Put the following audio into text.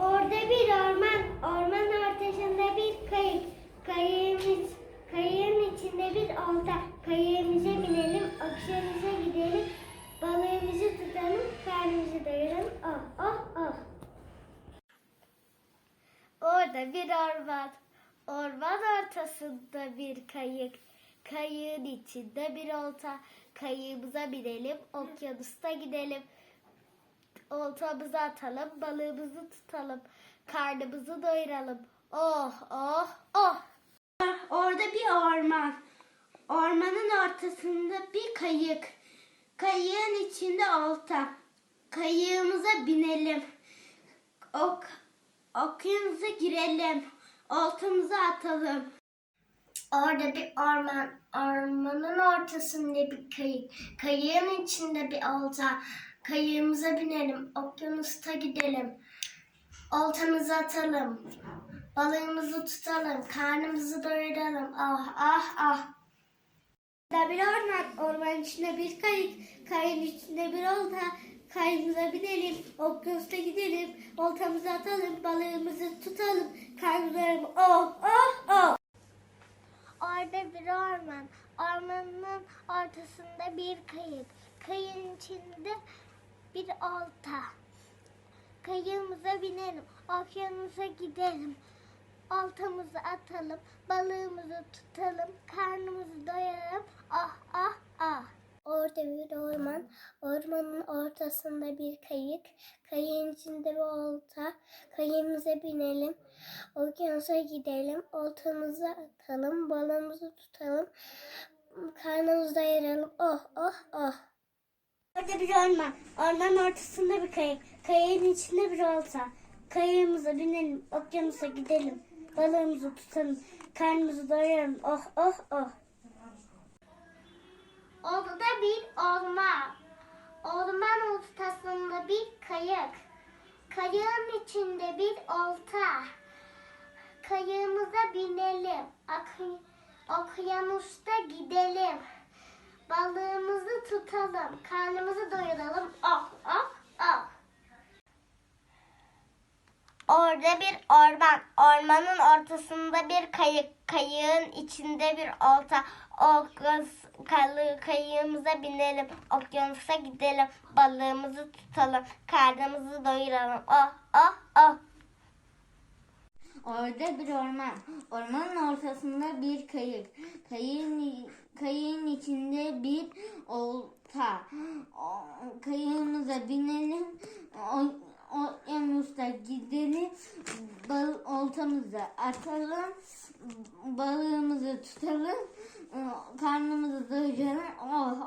Orada bir orman, orman ortasında bir kayık. Kayığımız, kayığın içinde bir olta. Kayığımıza binelim, okyanusa gidelim. Balığımızı tutalım, karnımızı doyuralım. Oh, oh, oh. Orada bir orman, orman ortasında bir kayık. Kayığın içinde bir olta. Kayığımıza binelim, okyanusta gidelim. Oltamızı atalım, balığımızı tutalım. Karnımızı doyuralım. Oh, oh, oh. Orada bir orman. Ormanın ortasında bir kayık. Kayığın içinde olta. Kayığımıza binelim. Ok, okyanusa girelim. Oltamızı atalım. Orada bir orman, ormanın ortasında bir kayık, kayığın içinde bir olta. Kayığımıza binelim, okyanusta gidelim. Oltamızı atalım, balığımızı tutalım, karnımızı doyuralım. Ah ah ah. Orada bir orman, ormanın içinde bir kayık, kayığın içinde bir olta. Kayığımıza binelim, okyanusta gidelim, oltamızı atalım, balığımızı tutalım, karnımızı. Oh oh oh. Orada bir orman. Ormanın ortasında bir kayık. Kayığın içinde bir olta. Kayığımıza binelim. Okyanusa gidelim. Oltamızı atalım. Balığımızı tutalım. Karnımızı doyuralım. Ah ah ah. Orada bir orman. Ormanın ortasında bir kayık. Kayığın içinde bir olta. Kayığımıza binelim. Okyanusa gidelim. Oltamızı atalım. Balığımızı tutalım. Karnımızı doyuralım. Oh oh oh. Orada bir orman. Ormanın ortasında bir kayık. Kayığın içinde bir olta. Kayığımıza binelim. Okyanusa gidelim. Balığımızı tutalım. Karnımızı doyuralım. Oh oh oh. Orada bir orman. Orman ortasında bir kayık. Kayığın içinde bir olta. Kayığımıza binelim. Okyanusta gidelim. Balığımızı tutalım. Karnımızı doyuralım. Oh oh oh. Orada bir orman. Ormanın ortasında bir kayık. Kayığın içinde bir olta. Okyanus, kalı- kayığımıza binelim. Okyanusa gidelim. Balığımızı tutalım. Karnımızı doyuralım. Oh oh oh. Orada bir orman. Ormanın ortasında bir kayık. Kayığın, bir O- Kayığımıza binelim. O, okyanusta gidelim. Bal, oltamızı atalım. Balığımızı tutalım. Karnımızı doyuralım.